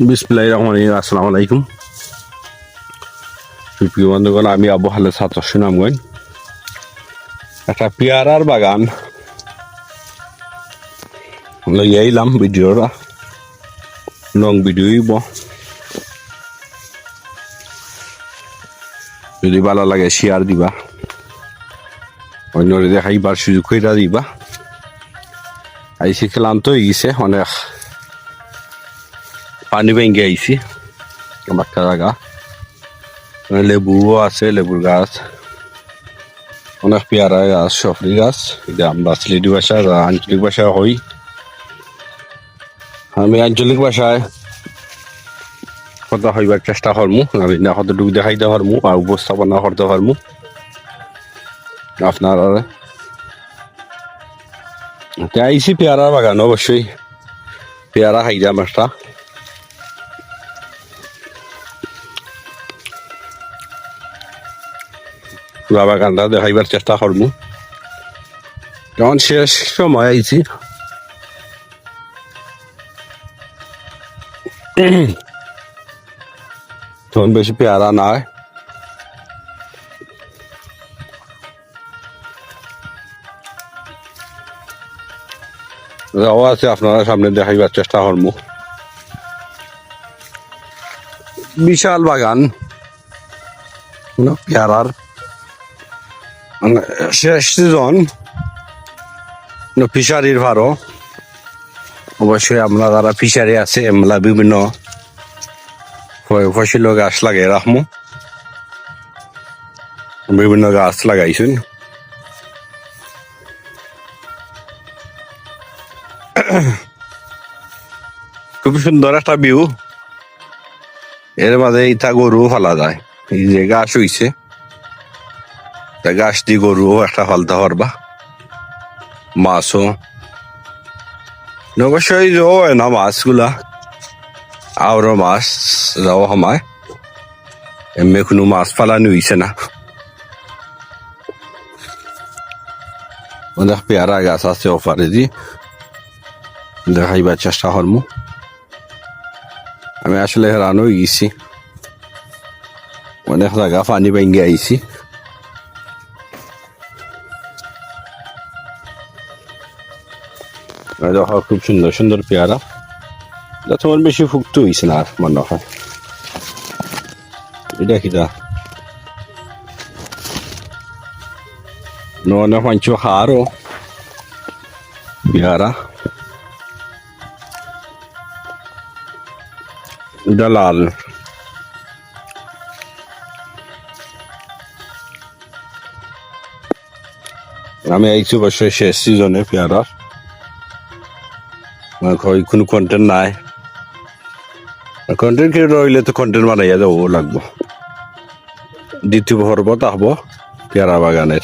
বিসমিল্লাহির রহমানির রহিম, আসসালামু আলাইকুম। প্রিয় বন্ধুগণ, আমি আবু হালে ছাত্র সুনামগঞ্জ। একটা পেয়ারার বাগান লইয়া আইলাম ভিডিওটা। লং ভিডিও হইব। যদি ভালো লাগে শেয়ার দিবা। অন্যরে দেখাইবার সুযোগ কইরা দিবা। আইসি ক্লান্ত হয়ে গেছে অনেক। পানি ভেঙে আইছি আমার জায়গা লেবুও আছে লেবুর গাছ। অনেক পেয়ারা গাছ সফরি গাছ। এটা আমরা ভাষা, আঞ্চলিক ভাষা হই আমি আঞ্চলিক ভাষায় কথা হইবার চেষ্টা করমু আমি না কতটুকু দেখাইতে পারমু আর উপস্থাপনা করতে পারমু আপনারা আইসি পেয়ারা বাগান অবশ্যই পেয়ারা খাইলাম একটা পুরা বাগানটা দেখাইবার চেষ্টা করব যখন শেষ সময় আইছি। তখন বেশি পেয়ারা নাই। যাও আছে আপনারা সামনে দেখাইবার চেষ্টা করব বিশাল বাগান। পেয়ারার শেষ সিজন ফিশারির ভারো অবশ্যই আমরা যারা ফিশারি আছে, আমরা বিভিন্ন ফসল গাছ লাগাই রাখমু। বিভিন্ন গাছ লাগাইছেন খুব সুন্দর একটা ভিউ এর মাঝে ইটা গরু ফেলা যায়। এই যে গাছ হইছে। তা গাছ দিয়ে গরু একটা ফালতে পারবা মাছও। অবশ্যই যাও না মাছগুলা। আরও মাছ যাও সময়। এমনি কোনো মাছ ফালানো হইছে না। অনেক পেয়ারা গাছ আছে ওপারে দি। দেখাইবার চেষ্টা করমু। আমি আসলে হেরান হয়ে গেছি। অনেক জায়গা পানি ভেঙে আইছি। দেখো খুব সুন্দর সুন্দর পেয়ারা এটা তোমার বেশি ফুক্ত হয়েছে না আর মনে হয় এটা কিটা ননে পাঁচ হারও পেয়ারা এটা লাল আমি আইছি অবশ্যই শেষ সিজনে ঘরে কোনো কন্টেন্ট নাই কন্টেন্ট ক্রিয়েটর হইলে তো কন্টেন্ট বানাইয়া দেবো লাগবো দ্বিতীয় পর্ব তাহবো পেয়ারা বাগানের